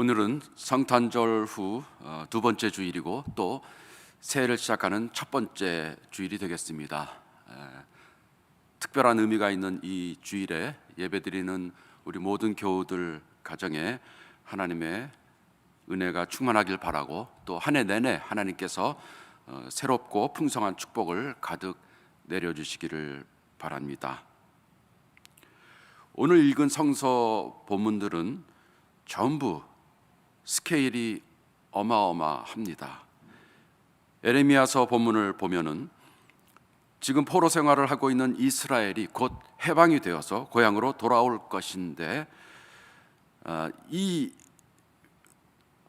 오늘은 성탄절 후 어, 두 번째 주일이고 또 새해를 시작하는 첫 번째 주일이 되겠습니다. 에, 특별한 의미가 있는 이 주일에 예배드리는 우리 모든 교우들 가정에 하나님의 은혜가 충만하길 바라고 또 한 해 내내 하나님께서 어, 새롭고 풍성한 축복을 가득 내려주시기를 바랍니다. 오늘 읽은 성서 본문들은 전부 스케일이 어마어마합니다. 에레미야서 본문을 보면은 지금 포로 생활을 하고 있는 이스라엘이 곧 해방이 되어서 고향으로 돌아올 것인데 아, 이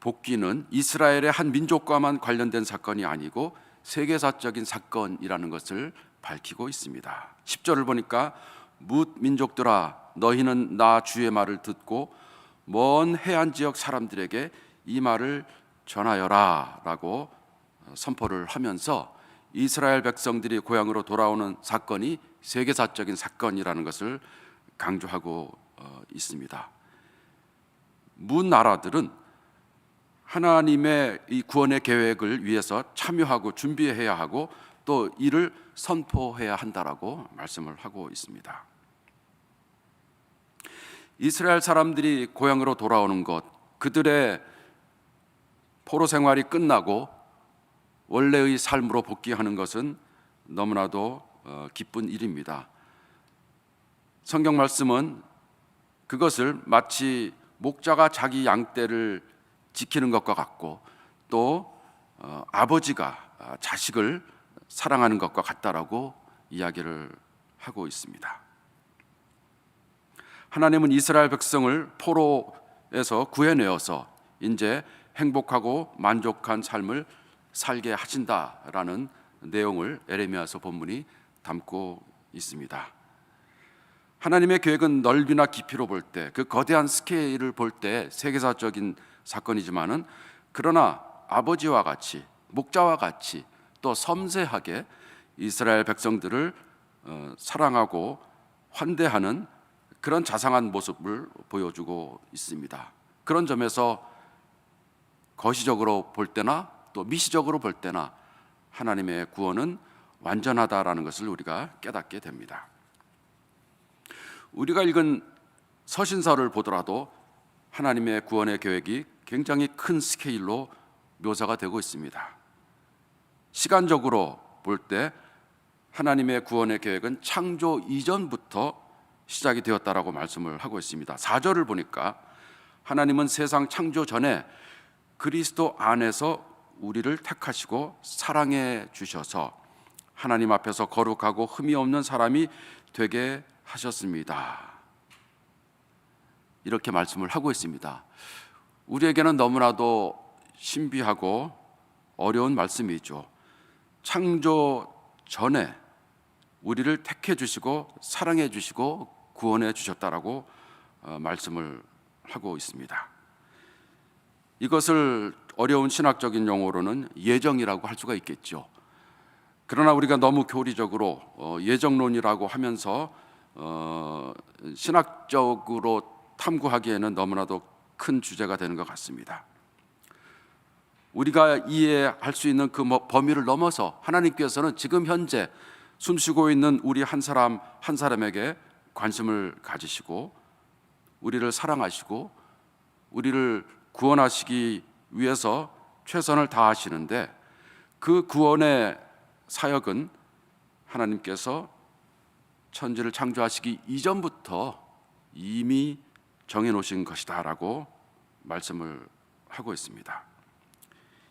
복귀는 이스라엘의 한 민족과만 관련된 사건이 아니고 세계사적인 사건이라는 것을 밝히고 있습니다. 10절을 보니까 뭇 민족들아 너희는 나 주의 말을 듣고 먼 해안 지역 사람들에게 이 말을 전하여라라고 선포를 하면서 이스라엘 백성들이 고향으로 돌아오는 사건이 세계사적인 사건이라는 것을 강조하고 어, 있습니다. 문 나라들은 하나님의 이 구원의 계획을 위해서 참여하고 준비해야 하고 또 이를 선포해야 한다라고 말씀을 하고 있습니다. 이스라엘 사람들이 고향으로 돌아오는 것, 그들의 포로 생활이 끝나고 원래의 삶으로 복귀하는 것은 너무나도 어, 기쁜 일입니다. 성경 말씀은 그것을 마치 목자가 자기 양떼를 지키는 것과 같고 또 어, 아버지가 아, 자식을 사랑하는 것과 같다라고 이야기를 하고 있습니다. 하나님은 이스라엘 백성을 포로에서 구해내어서 이제 행복하고 만족한 삶을 살게 하신다라는 내용을 에레미야서 본문이 담고 있습니다. 하나님의 계획은 넓이나 깊이로 볼 때 그 거대한 스케일을 볼 때 세계사적인 사건이지만은 그러나 아버지와 같이 목자와 같이 또 섬세하게 이스라엘 백성들을 어, 사랑하고 환대하는 그런 자상한 모습을 보여주고 있습니다. 그런 점에서 거시적으로 볼 때나 또 미시적으로 볼 때나 하나님의 구원은 완전하다라는 것을 우리가 깨닫게 됩니다. 우리가 읽은 서신서를 보더라도 하나님의 구원의 계획이 굉장히 큰 스케일로 묘사가 되고 있습니다. 시간적으로 볼 때 하나님의 구원의 계획은 창조 이전부터 시작이 되었다라고 말씀을 하고 있습니다. 4절을 보니까 하나님은 세상 창조 전에 그리스도 안에서 우리를 택하시고 사랑해 주셔서 하나님 앞에서 거룩하고 흠이 없는 사람이 되게 하셨습니다. 이렇게 말씀을 하고 있습니다. 우리에게는 너무나도 신비하고 어려운 말씀이죠. 창조 전에 우리를 택해 주시고 사랑해 주시고 구원해 주셨다라고 어, 말씀을 하고 있습니다. 이것을 어려운 신학적인 용어로는 예정이라고 할 수가 있겠죠. 그러나 우리가 너무 교리적으로 어, 예정론이라고 하면서 어, 신학적으로 탐구하기에는 너무나도 큰 주제가 되는 것 같습니다. 우리가 이해할 수 있는 그뭐 범위를 넘어서 하나님께서는 지금 현재 숨쉬고 있는 우리 한 사람 한 사람에게 관심을 가지시고 우리를 사랑하시고 우리를 구원하시기 위해서 최선을 다하시는데 그 구원의 사역은 하나님께서 천지를 창조하시기 이전부터 이미 정해 놓으신 것이다라고 말씀을 하고 있습니다.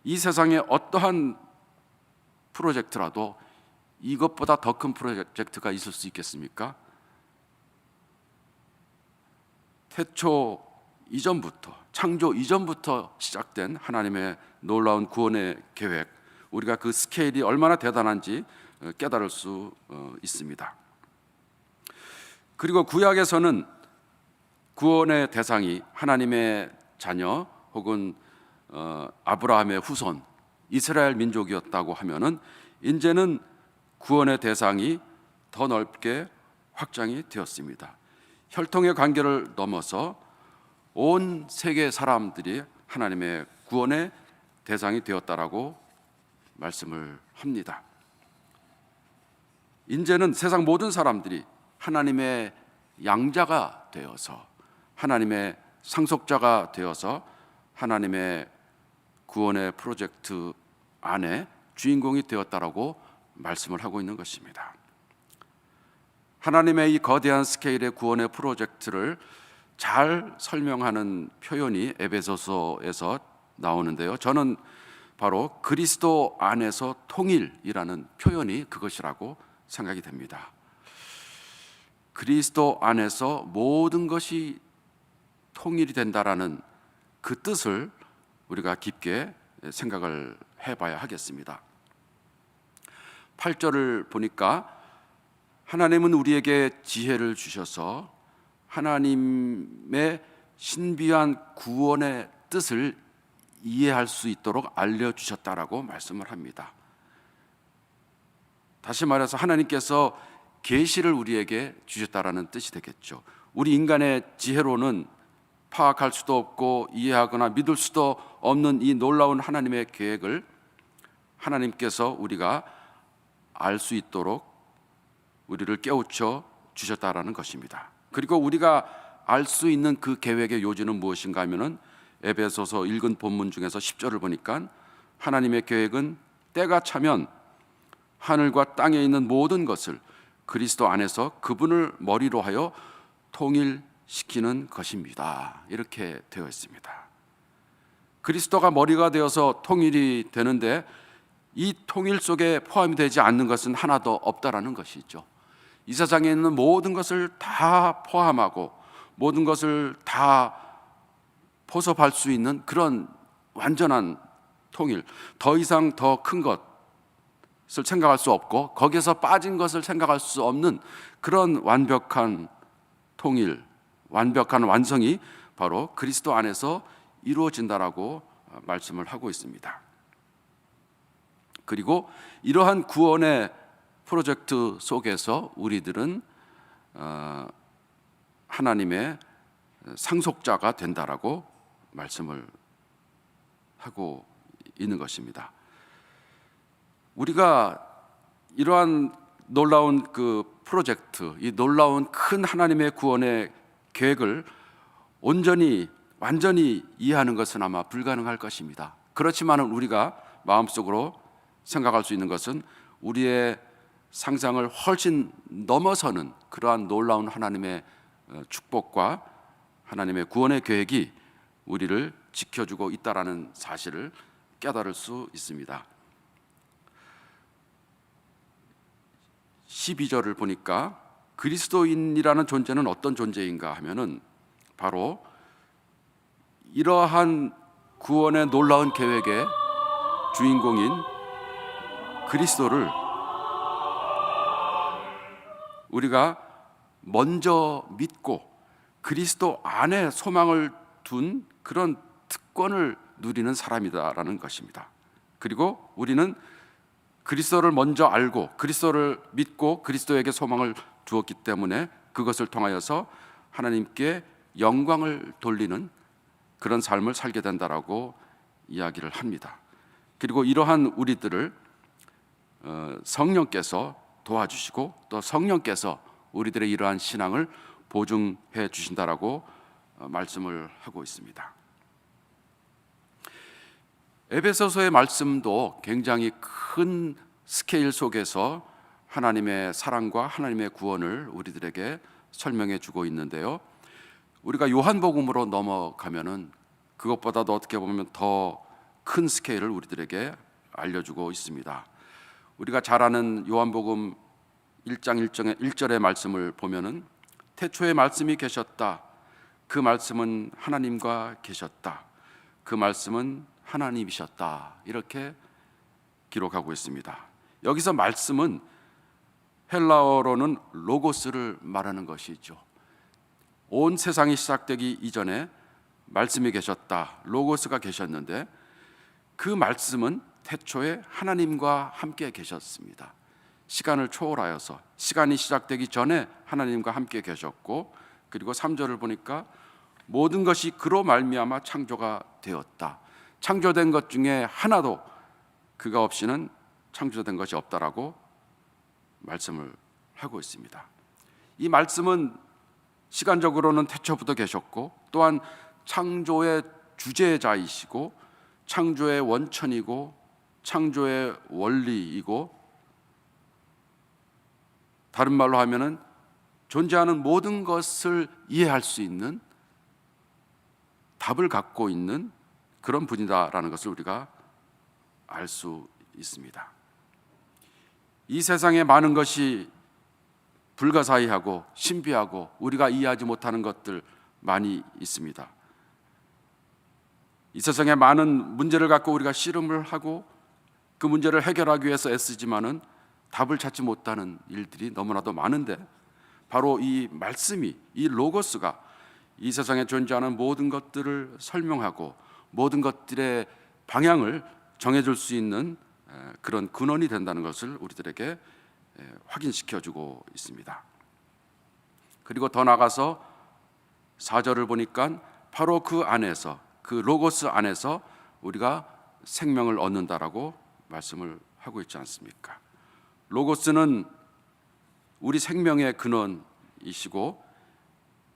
이 세상에 어떠한 프로젝트라도 이것보다 더 큰 프로젝트가 있을 수 있겠습니까? 태초 이전부터 창조 이전부터 시작된 하나님의 놀라운 구원의 계획 우리가 그 스케일이 얼마나 대단한지 어, 깨달을 수 어, 있습니다. 그리고 구약에서는 구원의 대상이 하나님의 자녀 혹은 어, 아브라함의 후손 이스라엘 민족이었다고 하면은 이제는 구원의 대상이 더 넓게 확장이 되었습니다. 혈통의 관계를 넘어서 온 세계 사람들이 하나님의 구원의 대상이 되었다라고 말씀을 합니다. 이제는 세상 모든 사람들이 하나님의 양자가 되어서 하나님의 상속자가 되어서 하나님의 구원의 프로젝트 안에 주인공이 되었다라고 말씀을 하고 있는 것입니다. 하나님의 이 거대한 스케일의 구원의 프로젝트를 잘 설명하는 표현이 에베소서에서 나오는데요. 저는 바로 그리스도 안에서 통일이라는 표현이 그것이라고 생각이 됩니다. 그리스도 안에서 모든 것이 통일이 된다라는 그 뜻을 우리가 깊게 생각을 해봐야 하겠습니다. 8절을 보니까 하나님은 우리에게 지혜를 주셔서 하나님의 신비한 구원의 뜻을 이해할 수 있도록 알려주셨다라고 말씀을 합니다. 다시 말해서 하나님께서 계시를 우리에게 주셨다라는 뜻이 되겠죠. 우리 인간의 지혜로는 파악할 수도 없고 이해하거나 믿을 수도 없는 이 놀라운 하나님의 계획을 하나님께서 우리가 알 수 있도록 우리를 깨우쳐 주셨다라는 것입니다. 그리고 우리가 알 수 있는 그 계획의 요지는 무엇인가 하면은 에베소서 읽은 본문 중에서 10절을 보니까 하나님의 계획은 때가 차면 하늘과 땅에 있는 모든 것을 그리스도 안에서 그분을 머리로 하여 통일시키는 것입니다. 이렇게 되어 있습니다. 그리스도가 머리가 되어서 통일이 되는데 이 통일 속에 포함이 되지 않는 것은 하나도 없다라는 것이죠. 이 세상에 있는 모든 것을 다 포함하고 모든 것을 다 포섭할 수 있는 그런 완전한 통일, 더 이상 더 큰 것을 생각할 수 없고 거기에서 빠진 것을 생각할 수 없는 그런 완벽한 통일, 완벽한 완성이 바로 그리스도 안에서 이루어진다라고 말씀을 하고 있습니다. 그리고 이러한 구원의 프로젝트 속에서 우리들은 어, 하나님의 상속자가 된다라고 말씀을 하고 있는 것입니다. 우리가 이러한 놀라운 그 프로젝트, 이 놀라운 큰 하나님의 구원의 계획을 온전히 완전히 이해하는 것은 아마 불가능할 것입니다. 그렇지만은 우리가 마음속으로 생각할 수 있는 것은 우리의 상상을 훨씬 넘어서는 그러한 놀라운 하나님의 어, 축복과 하나님의 구원의 계획이 우리를 지켜주고 있다라는 사실을 깨달을 수 있습니다. 12절을 보니까 그리스도인이라는 존재는 어떤 존재인가 하면은 바로 이러한 구원의 놀라운 계획의 주인공인 그리스도를 우리가 먼저 믿고 그리스도 안에 소망을 둔 그런 특권을 누리는 사람이다라는 것입니다. 그리고 우리는 그리스도를 먼저 알고 그리스도를 믿고 그리스도에게 소망을 두었기 때문에 그것을 통하여서 하나님께 영광을 돌리는 그런 삶을 살게 된다라고 이야기를 합니다. 그리고 이러한 우리들을 어, 성령께서 도와주시고 또 성령께서 우리들의 이러한 신앙을 보증해 주신다라고 어, 말씀을 하고 있습니다. 에베소서의 말씀도 굉장히 큰 스케일 속에서 하나님의 사랑과 하나님의 구원을 우리들에게 설명해 주고 있는데요. 우리가 요한복음으로 넘어가면은 그것보다도 어떻게 보면 더 큰 스케일을 우리들에게 알려주고 있습니다. 우리가 잘 아는 요한복음 1장 1절의 1절의 말씀을 보면은 태초에 말씀이 계셨다. 그 말씀은 하나님과 계셨다. 그 말씀은 하나님이셨다. 이렇게 기록하고 있습니다. 여기서 말씀은 헬라어로는 로고스를 말하는 것이죠. 온 세상이 시작되기 이전에 말씀이 계셨다. 로고스가 계셨는데 그 말씀은 태초에 하나님과 함께 계셨습니다. 시간을 초월하여서 시간이 시작되기 전에 하나님과 함께 계셨고 그리고 3절을 보니까 모든 것이 그로 말미암아 창조가 되었다. 창조된 것 중에 하나도 그가 없이는 창조된 것이 없다라고 말씀을 하고 있습니다. 이 말씀은 시간적으로는 태초부터 계셨고 또한 창조의 주제자이시고 창조의 원천이고 창조의 원리이고 다른 말로 하면은 존재하는 모든 것을 이해할 수 있는 답을 갖고 있는 그런 분이다라는 것을 우리가 알 수 있습니다. 이 세상에 많은 것이 불가사의하고 신비하고 우리가 이해하지 못하는 것들 많이 있습니다. 이 세상에 많은 문제를 갖고 우리가 씨름을 하고 그 문제를 해결하기 위해서 애쓰지만은 답을 찾지 못하는 일들이 너무나도 많은데 바로 이 말씀이 이 로고스가 이 세상에 존재하는 모든 것들을 설명하고 모든 것들의 방향을 정해줄 수 있는 에, 그런 근원이 된다는 것을 우리들에게 에, 확인시켜주고 있습니다. 그리고 더 나가서 사절을 보니까 바로 그 안에서 그 로고스 안에서 우리가 생명을 얻는다라고 말씀을 하고 있지 않습니까? 로고스는 우리 생명의 근원이시고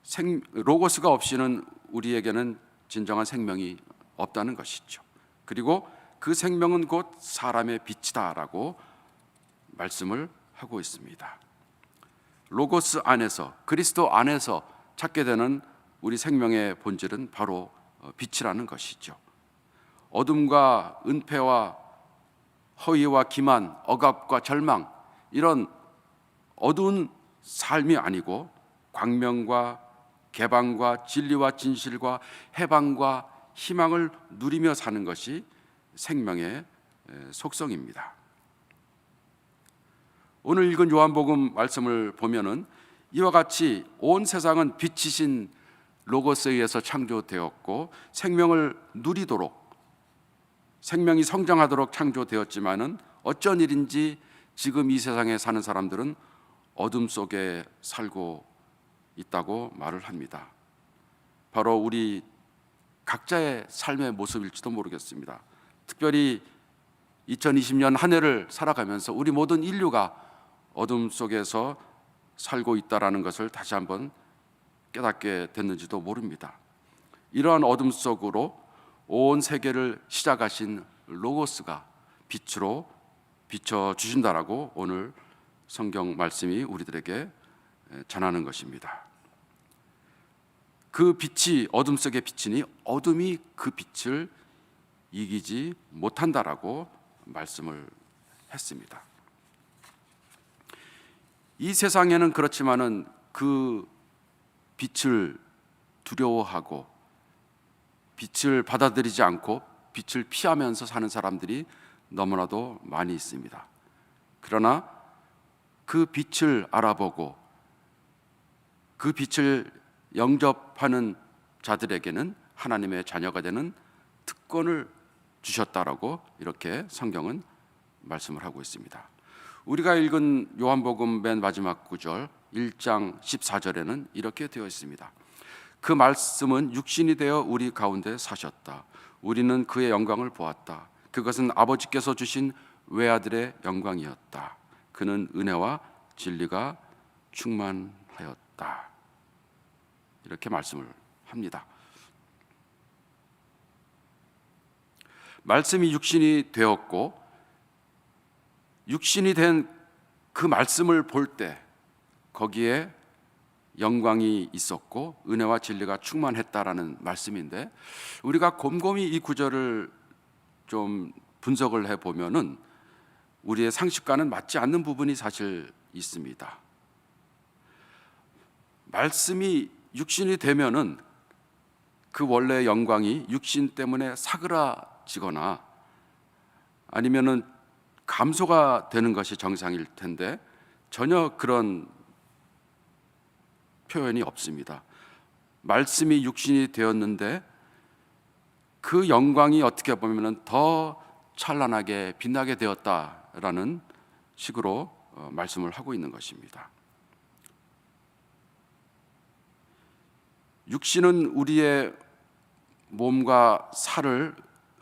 생, 로고스가 없이는 우리에게는 진정한 생명이 없다는 것이죠. 그리고 그 생명은 곧 사람의 빛이다라고 말씀을 하고 있습니다. 로고스 안에서 그리스도 안에서 찾게 되는 우리 생명의 본질은 바로 어, 빛이라는 것이죠. 어둠과 은폐와 허위와 기만, 억압과 절망 이런 어두운 삶이 아니고 광명과 개방과 진리와 진실과 해방과 희망을 누리며 사는 것이 생명의 속성입니다. 오늘 읽은 요한복음 말씀을 보면은 이와 같이 온 세상은 빛이신 로고스에 의해서 창조되었고 생명을 누리도록 생명이 성장하도록 창조되었지만은 어쩐 일인지 지금 이 세상에 사는 사람들은 어둠 속에 살고 있다고 말을 합니다. 바로 우리 각자의 삶의 모습일지도 모르겠습니다. 특별히 2020년 한 해를 살아가면서 우리 모든 인류가 어둠 속에서 살고 있다라는 것을 다시 한번 깨닫게 됐는지도 모릅니다. 이러한 어둠 속으로 온 세계를 시작하신 로고스가 빛으로 비춰 주신다라고 오늘 성경 말씀이 우리들에게 전하는 것입니다. 그 빛이 어둠 속에 비치니 어둠이 그 빛을 이기지 못한다라고 말씀을 했습니다. 이 세상에는 그렇지만은 그 빛을 두려워하고 빛을 받아들이지 않고 빛을 피하면서 사는 사람들이 너무나도 많이 있습니다. 그러나 그 빛을 알아보고 그 빛을 영접하는 자들에게는 하나님의 자녀가 되는 특권을 주셨다라고 이렇게 성경은 말씀을 하고 있습니다. 우리가 읽은 요한복음 맨 마지막 구절 1장 14절에는 이렇게 되어 있습니다. 그 말씀은 육신이 되어 우리 가운데 사셨다. 우리는 그의 영광을 보았다. 그것은 아버지께서 주신 외아들의 영광이었다. 그는 은혜와 진리가 충만하였다. 이렇게 말씀을 합니다. 말씀이 육신이 되었고 육신이 된 그 말씀을 볼 때 거기에 영광이 있었고 은혜와 진리가 충만했다라는 말씀인데 우리가 곰곰이 이 구절을 좀 분석을 해 보면은 우리의 상식과는 맞지 않는 부분이 사실 있습니다. 말씀이 육신이 되면은 그 원래 영광이 육신 때문에 사그라지거나 아니면은 감소가 되는 것이 정상일 텐데 전혀 그런 표현이 없습니다. 말씀이 육신이 되었는데 그 영광이 어떻게 보면 더 찬란하게 빛나게 되었다라는 식으로 어, 말씀을 하고 있는 것입니다. 육신은 우리의 몸과 살을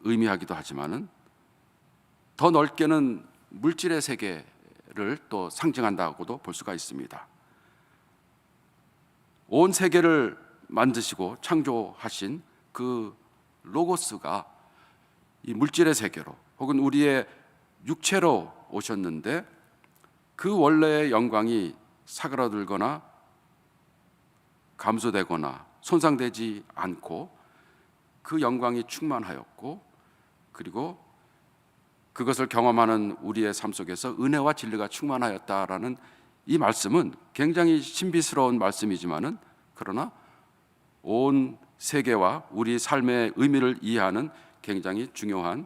의미하기도 하지만은 더 넓게는 물질의 세계를 또 상징한다고도 볼 수가 있습니다. 온 세계를 만드시고 창조하신 그 로고스가 이 물질의 세계로 혹은 우리의 육체로 오셨는데 그 원래의 영광이 사그라들거나 감소되거나 손상되지 않고 그 영광이 충만하였고 그리고 그것을 경험하는 우리의 삶 속에서 은혜와 진리가 충만하였다라는 이 말씀은 굉장히 신비스러운 말씀이지만은 그러나 온 세계와 우리 삶의 의미를 이해하는 굉장히 중요한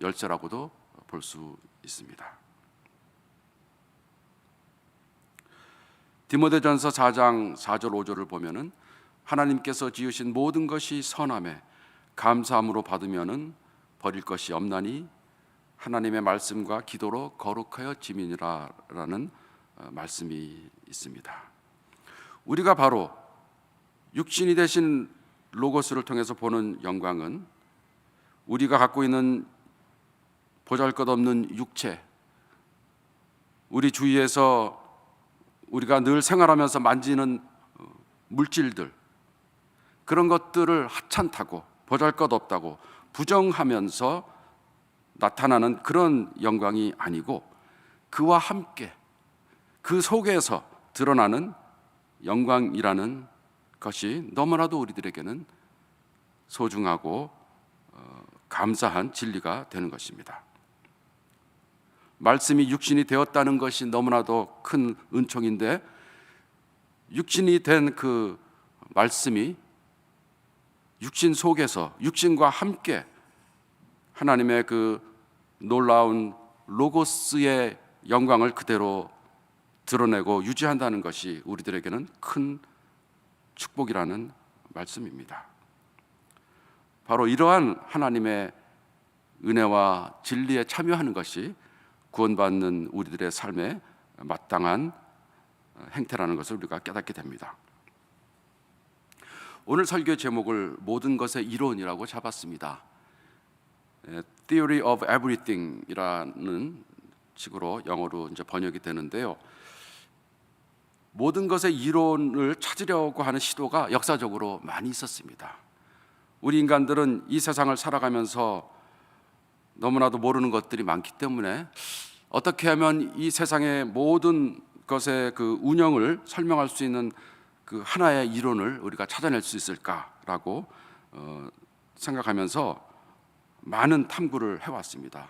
열쇠라고도 볼 수 있습니다. 디모데전서 4장 4절 5절을 보면은 하나님께서 지으신 모든 것이 선함에 감사함으로 받으면은 버릴 것이 없나니 하나님의 말씀과 기도로 거룩하여 지민이라라는 어, 말씀이 있습니다. 우리가 바로 육신이 되신 로고스를 통해서 보는 영광은 우리가 갖고 있는 보잘것없는 육체, 우리 주위에서 우리가 늘 생활하면서 만지는 어, 물질들 그런 것들을 하찮다고 보잘것없다고 부정하면서 나타나는 그런 영광이 아니고 그와 함께 그 속에서 드러나는 영광이라는 것이 너무나도 우리들에게는 소중하고 어, 감사한 진리가 되는 것입니다. 말씀이 육신이 되었다는 것이 너무나도 큰 은총인데 육신이 된 그 말씀이 육신 속에서 육신과 함께 하나님의 그 놀라운 로고스의 영광을 그대로 드러내고 유지한다는 것이 우리들에게는 큰 축복이라는 말씀입니다. 바로 이러한 하나님의 은혜와 진리에 참여하는 것이 구원받는 우리들의 삶에 마땅한 행태라는 것을 우리가 깨닫게 됩니다. 오늘 설교 제목을 모든 것의 이론이라고 잡았습니다. 에, Theory of Everything이라는 식으로 영어로 이제 번역이 되는데요. 모든 것의 이론을 찾으려고 하는 시도가 역사적으로 많이 있었습니다. 우리 인간들은 이 세상을 살아가면서 너무나도 모르는 것들이 많기 때문에 어떻게 하면 이 세상의 모든 것의 그 운영을 설명할 수 있는 그 하나의 이론을 우리가 찾아낼 수 있을까라고 어, 생각하면서 많은 탐구를 해왔습니다.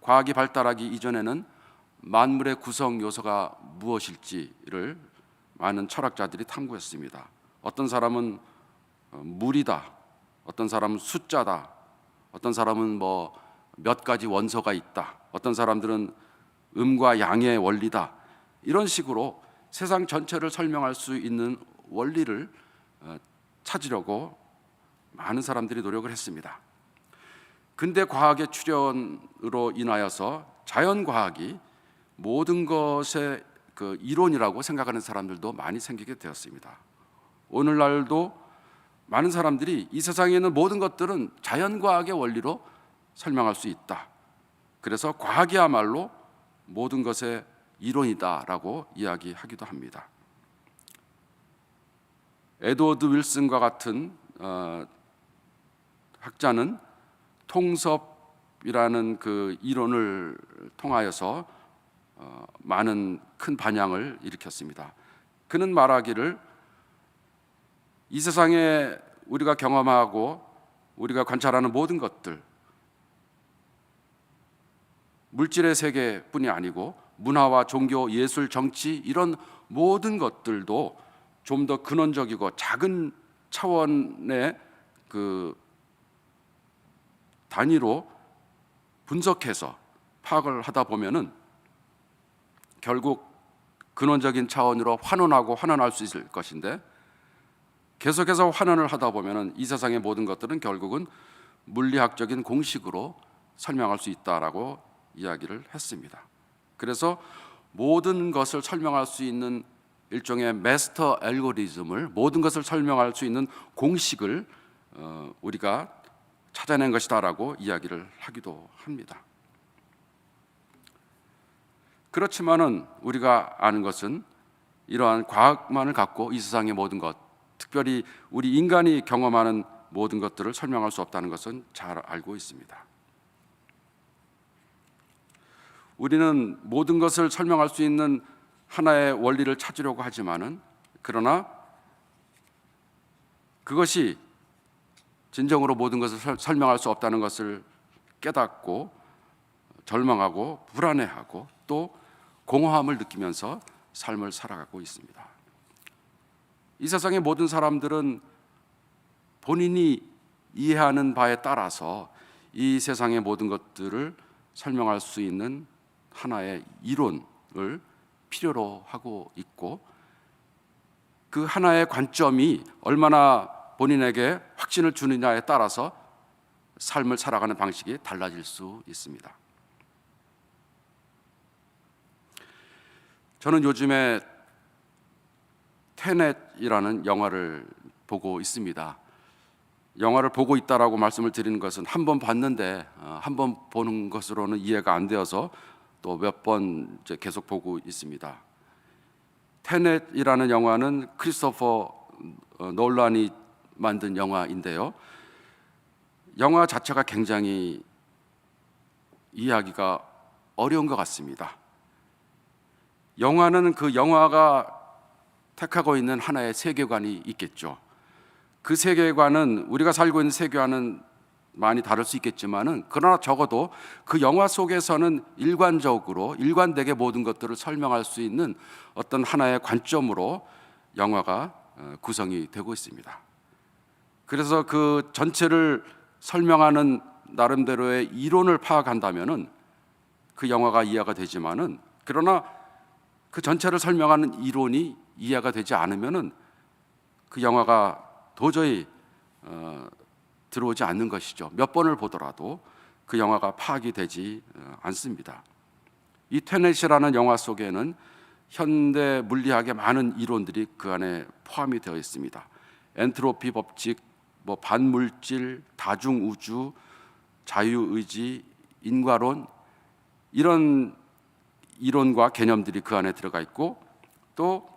과학이 발달하기 이전에는 만물의 구성 요소가 무엇일지를 많은 철학자들이 탐구했습니다. 어떤 사람은 어, 물이다, 어떤 사람은 숫자다, 어떤 사람은 뭐 몇 가지 원소가 있다, 어떤 사람들은 음과 양의 원리다 이런 식으로 세상 전체를 설명할 수 있는 원리를 어, 찾으려고 많은 사람들이 노력을 했습니다. 근대 과학의 출현으로 인하여서 자연 과학이 모든 것의 그 이론이라고 생각하는 사람들도 많이 생기게 되었습니다. 오늘날도 많은 사람들이 이 세상에 있는 모든 것들은 자연 과학의 원리로 설명할 수 있다. 그래서 과학이야말로 모든 것의 이론이다라고 이야기하기도 합니다. 에드워드 윌슨과 같은 어, 학자는 통섭이라는 그 이론을 통하여서 어, 많은 큰 반향을 일으켰습니다. 그는 말하기를 이 세상에 우리가 경험하고 우리가 관찰하는 모든 것들 물질의 세계뿐이 아니고 문화와 종교, 예술, 정치 이런 모든 것들도 좀 더 근원적이고 작은 차원의 그 단위로 분석해서 파악을 하다 보면은 결국 근원적인 차원으로 환원하고 환원할 수 있을 것인데 계속해서 환원을 하다 보면은 이 세상의 모든 것들은 결국은 물리학적인 공식으로 설명할 수 있다라고 이야기를 했습니다. 그래서 모든 것을 설명할 수 있는 일종의 마스터 알고리즘을 모든 것을 설명할 수 있는 공식을 어, 우리가 찾아낸 것이다라고 이야기를 하기도 합니다. 그렇지만은 우리가 아는 것은 이러한 과학만을 갖고 이 세상의 모든 것, 특별히 우리 인간이 경험하는 모든 것들을 설명할 수 없다는 것은 잘 알고 있습니다. 우리는 모든 것을 설명할 수 있는 하나의 원리를 찾으려고 하지만은 그러나 그것이 진정으로 모든 것을 설- 설명할 수 없다는 것을 깨닫고 절망하고 불안해하고 또 공허함을 느끼면서 삶을 살아가고 있습니다. 이 세상의 모든 사람들은 본인이 이해하는 바에 따라서 이 세상의 모든 것들을 설명할 수 있는 하나의 이론을 필요로 하고 있고 그 하나의 관점이 얼마나 본인에게 확신을 주느냐에 따라서 삶을 살아가는 방식이 달라질 수 있습니다. 저는 요즘에 테넷이라는 영화를 보고 있습니다. 영화를 보고 있다라고 말씀을 드리는 것은 한 번 봤는데 한 번 보는 것으로는 이해가 안 되어서 또 몇 번 계속 보고 있습니다. 테넷이라는 영화는 크리스토퍼 어, 놀란이 만든 영화인데요. 영화 자체가 굉장히 이해하기가 어려운 것 같습니다. 영화는 그 영화가 택하고 있는 하나의 세계관이 있겠죠. 그 세계관은 우리가 살고 있는 세계와는 많이 다를 수 있겠지만은 그러나 적어도 그 영화 속에서는 일관적으로 일관되게 모든 것들을 설명할 수 있는 어떤 하나의 관점으로 영화가 어, 구성이 되고 있습니다. 그래서 그 전체를 설명하는 나름대로의 이론을 파악한다면은 그 영화가 이해가 되지만은 그러나 그 전체를 설명하는 이론이 이해가 되지 않으면은 그 영화가 도저히 어, 들어오지 않는 것이죠. 몇 번을 보더라도 그 영화가 파악이 되지 어, 않습니다. 이 테넷이라는 영화 속에는 현대 물리학의 많은 이론들이 그 안에 포함이 되어 있습니다. 엔트로피 법칙, 뭐 반물질, 다중 우주, 자유 의지, 인과론 이런 이론과 개념들이 그 안에 들어가 있고 또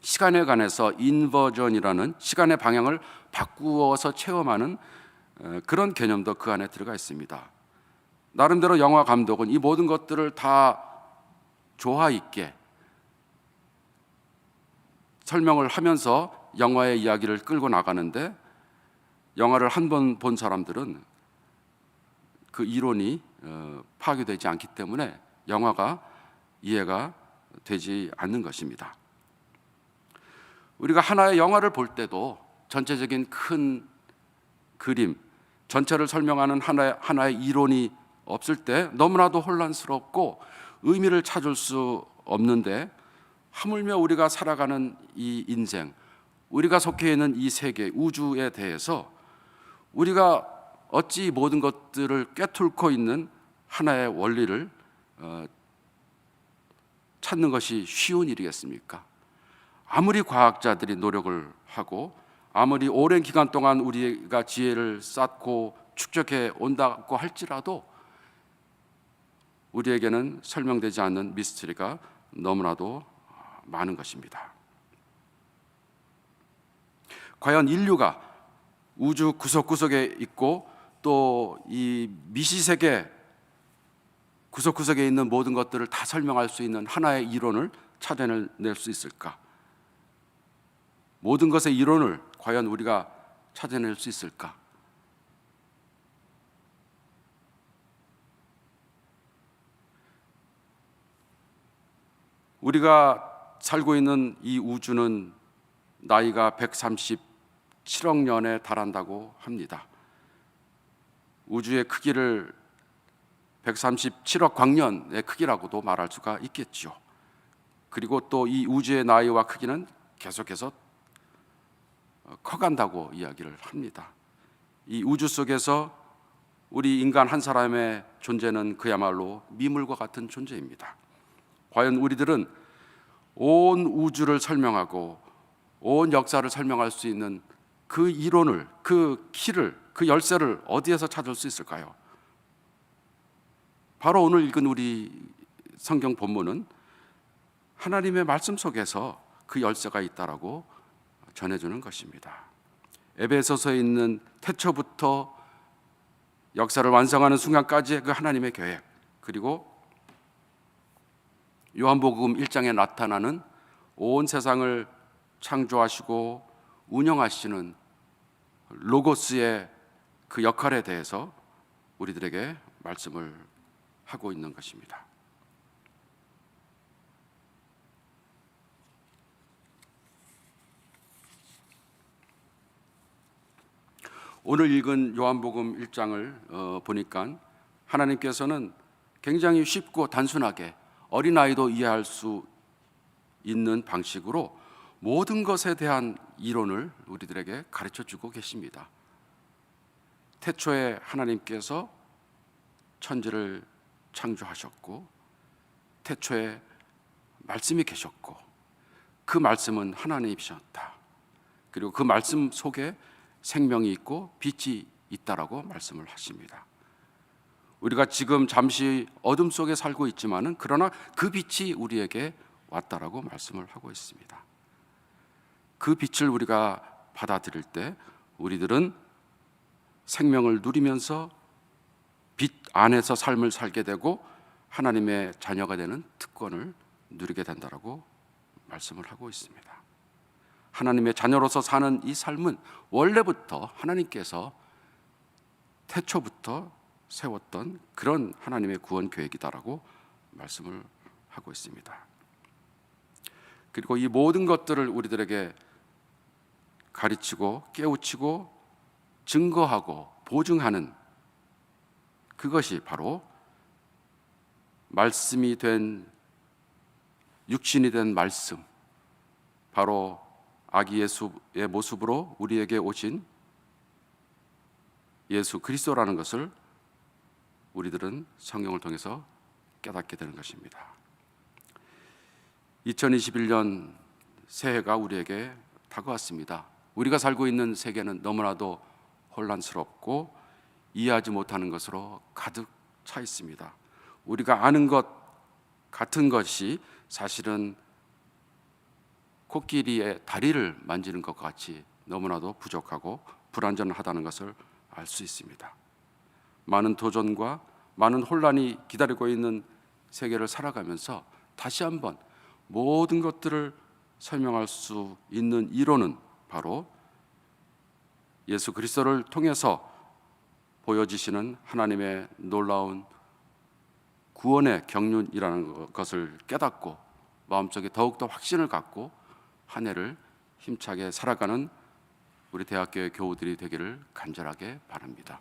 시간에 관해서 인버전이라는 시간의 방향을 바꾸어서 체험하는 어, 그런 개념도 그 안에 들어가 있습니다. 나름대로 영화 감독은 이 모든 것들을 다 조화 있게 설명을 하면서 영화의 이야기를 끌고 나가는데 영화를 한 번 본 사람들은 그 이론이 어, 파괴되지 않기 때문에 영화가 이해가 되지 않는 것입니다. 우리가 하나의 영화를 볼 때도 전체적인 큰 그림, 전체를 설명하는 하나의, 하나의 이론이 없을 때 너무나도 혼란스럽고 의미를 찾을 수 없는데 하물며 우리가 살아가는 이 인생, 우리가 속해 있는 이 세계, 우주에 대해서 우리가 어찌 모든 것들을 꿰뚫고 있는 하나의 원리를 어, 찾는 것이 쉬운 일이겠습니까? 아무리 과학자들이 노력을 하고 아무리 오랜 기간 동안 우리가 지혜를 쌓고 축적해 온다고 할지라도 우리에게는 설명되지 않는 미스터리가 너무나도 많은 것입니다. 과연 인류가 우주 구석구석에 있고 또 이 미시세계 구석구석에 있는 모든 것들을 다 설명할 수 있는 하나의 이론을 찾아낼 수 있을까? 모든 것의 이론을 과연 우리가 찾아낼 수 있을까? 우리가 살고 있는 이 우주는 나이가 137억 년에 달한다고 합니다. 우주의 크기를 137억 광년의 크기라고도 말할 수가 있겠죠. 그리고 또 이 우주의 나이와 크기는 계속해서 커간다고 이야기를 합니다. 이 우주 속에서 우리 인간 한 사람의 존재는 그야말로 미물과 같은 존재입니다. 과연 우리들은 온 우주를 설명하고 온 역사를 설명할 수 있는 그 이론을 그 키를 그 열쇠를 어디에서 찾을 수 있을까요? 바로 오늘 읽은 우리 성경 본문은 하나님의 말씀 속에서 그 열쇠가 있다라고 전해주는 것입니다. 에베소서에 있는 태초부터 역사를 완성하는 순간까지의 그 하나님의 계획 그리고 요한복음 1장에 나타나는 온 세상을 창조하시고 운영하시는 로고스의 그 역할에 대해서 우리들에게 말씀을 하고 있는 것입니다. 오늘 읽은 요한복음 1장을 어, 보니까 하나님께서는 굉장히 쉽고 단순하게 어린아이도 이해할 수 있는 방식으로 모든 것에 대한 이론을 우리들에게 가르쳐 주고 계십니다. 태초에 하나님께서 천지를 창조하셨고 태초에 말씀이 계셨고 그 말씀은 하나님이셨다. 그리고 그 말씀 속에 생명이 있고 빛이 있다라고 말씀을 하십니다. 우리가 지금 잠시 어둠 속에 살고 있지만은 그러나 그 빛이 우리에게 왔다라고 말씀을 하고 있습니다. 그 빛을 우리가 받아들일 때 우리들은 생명을 누리면서 빛 안에서 삶을 살게 되고 하나님의 자녀가 되는 특권을 누리게 된다라고 말씀을 하고 있습니다. 하나님의 자녀로서 사는 이 삶은 원래부터 하나님께서 태초부터 세웠던 그런 하나님의 구원 계획이다라고 말씀을 하고 있습니다. 그리고 이 모든 것들을 우리들에게 가르치고 깨우치고 증거하고 보증하는 그것이 바로 말씀이 된 육신이 된 말씀 바로 아기 예수의 모습으로 우리에게 오신 예수 그리스도라는 것을 우리들은 성경을 통해서 깨닫게 되는 것입니다. 2021년 새해가 우리에게 다가왔습니다. 우리가 살고 있는 세계는 너무나도 혼란스럽고 이해하지 못하는 것으로 가득 차 있습니다. 우리가 아는 것 같은 것이 사실은 코끼리의 다리를 만지는 것 같이 너무나도 부족하고 불완전하다는 것을 알 수 있습니다. 많은 도전과 많은 혼란이 기다리고 있는 세계를 살아가면서 다시 한번 모든 것들을 설명할 수 있는 이론은 바로 예수 그리스도를 통해서 보여지시는 하나님의 놀라운 구원의 경륜이라는 것을 깨닫고 마음속에 더욱더 확신을 갖고 한 해를 힘차게 살아가는 우리 대학교의 교우들이 되기를 간절하게 바랍니다.